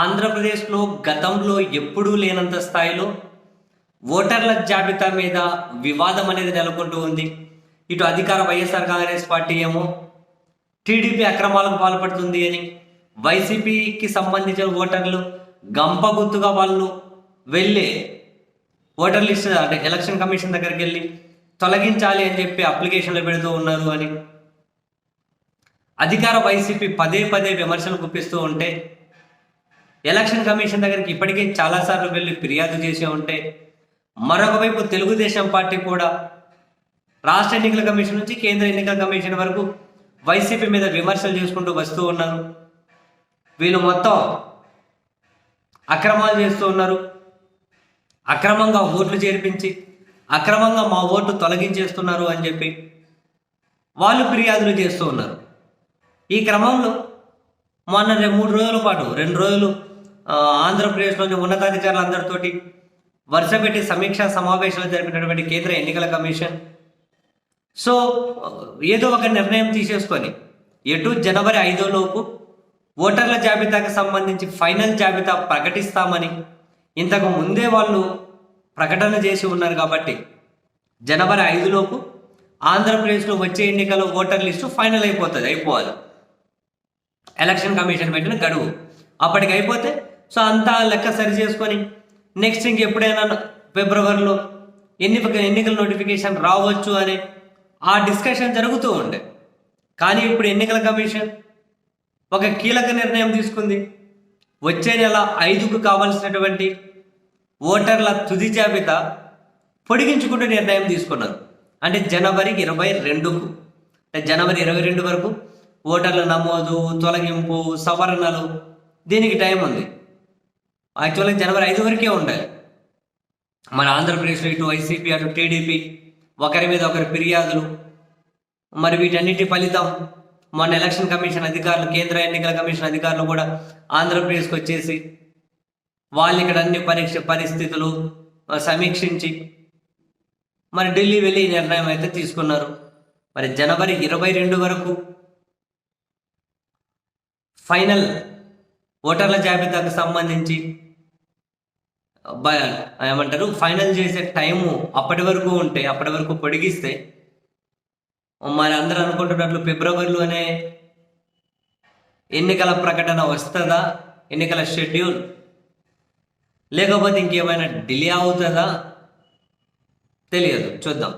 ఆంధ్రప్రదేశ్లో గతంలో ఎప్పుడూ లేనంత స్థాయిలో ఓటర్ల జాబితా మీద వివాదం అనేది నెలకొంటూ ఉంది. ఇటు అధికార వైఎస్ఆర్ కాంగ్రెస్ పార్టీ ఏమో టీడీపీ అక్రమాలకు పాల్పడుతుంది అని వైసీపీకి సంబంధించిన ఓటర్లు గంప గుర్తుగా వాళ్ళు వెళ్ళి ఓటర్ లిస్ట్ అంటే ఎలక్షన్ కమిషన్ దగ్గరికి వెళ్ళి తొలగించాలి అని చెప్పి అప్లికేషన్లు పెడుతూ ఉన్నారు అని. అధికార వైసీపీ పదే పదే విమర్శలు గుప్పిస్తూ ఉంటే ఎలక్షన్ కమిషన్ దగ్గరికి ఇప్పటికే చాలాసార్లు వెళ్ళి ఫిర్యాదు చేసి ఉంటే మరొకవైపు తెలుగుదేశం పార్టీ కూడా రాష్ట్ర ఎన్నికల కమిషన్ నుంచి కేంద్ర ఎన్నికల కమిషన్ వరకు వైసీపీ మీద విమర్శలు చేసుకుంటూ వస్తూ ఉన్నారు. వీళ్ళు మొత్తం అక్రమాలు చేస్తూ ఉన్నారు. అక్రమంగా ఓట్లు చేర్పించి అక్రమంగా మా ఓట్లు తొలగించేస్తున్నారు అని చెప్పి వాళ్ళు ఫిర్యాదులు చేస్తూ ఉన్నారు. ఈ క్రమంలో మొన్న రెండు మూడు రోజుల పాటు రెండు రోజులు ఆంధ్రప్రదేశ్లోని ఉన్నతాధికారులందరితోటి వరుస పెట్టి సమీక్షా సమావేశాలు జరిపినటువంటి కేంద్ర ఎన్నికల కమిషన్. సో ఏదో ఒక నిర్ణయం తీసేసుకొని ఎటు జనవరి ఐదో లోపు ఓటర్ల జాబితాకు సంబంధించి ఫైనల్ జాబితా ప్రకటిస్తామని ఇంతకు ముందే వాళ్ళు ప్రకటన చేసి ఉన్నారు కాబట్టి జనవరి ఐదులోపు ఆంధ్రప్రదేశ్లో వచ్చే ఎన్నికల ఓటర్ లిస్టు ఫైనల్ అయిపోతుంది అయిపోవాలి. ఎలక్షన్ కమిషన్ పెట్టిన గడువు. అప్పటికి అయిపోతే సో అంతా లెక్క సరి చేసుకొని నెక్స్ట్ ఇంకెప్పుడైనా ఫిబ్రవరిలో ఎన్ని ఎన్నికల నోటిఫికేషన్ రావచ్చు అని ఆ డిస్కషన్ జరుగుతూ ఉండే. కానీ ఇప్పుడు ఎన్నికల కమిషన్ ఒక కీలక నిర్ణయం తీసుకుంది. వచ్చే నెల ఐదుకు కావాల్సినటువంటి ఓటర్ల తుది జాబితా పొడిగించుకుంటూ నిర్ణయం తీసుకున్నారు అంటే జనవరి ఇరవై రెండుకు. అంటే జనవరి ఇరవై రెండు వరకు ఓటర్ల నమోదు తొలగింపు సవరణలు దీనికి టైం ఉంది. యాక్చువల్గా జనవరి ఐదు వరకే ఉండాలి మన ఆంధ్రప్రదేశ్లో ఇటు వైసీపీ అటు టీడీపీ ఒకరి మీద ఒకరి ఫిర్యాదులు. మరి వీటన్నిటి ఫలితం మొన్న ఎలక్షన్ కమిషన్ అధికారులు కేంద్ర ఎన్నికల కమిషన్ అధికారులు కూడా ఆంధ్రప్రదేశ్కి వచ్చేసి వాళ్ళు ఇక్కడ అన్ని పరీక్ష పరిస్థితులు సమీక్షించి మరి ఢిల్లీ వెళ్ళి నిర్ణయం అయితే తీసుకున్నారు. మరి జనవరి ఇరవై రెండు వరకు ఫైనల్ ఓటర్ల జాబితాకు సంబంధించి ఏమంటారు ఫైనల్ చేసే టైము అప్పటి వరకు ఉంటే అప్పటి వరకు పొడిగిస్తే మరి అందరూ అనుకుంటున్నట్లు ఫిబ్రవరిలోనే ఎన్నికల ప్రకటన వస్తుందా ఎన్నికల షెడ్యూల్? లేకపోతే ఇంకేమైనా డిలే అవుతుందా? తెలియదు చూద్దాం.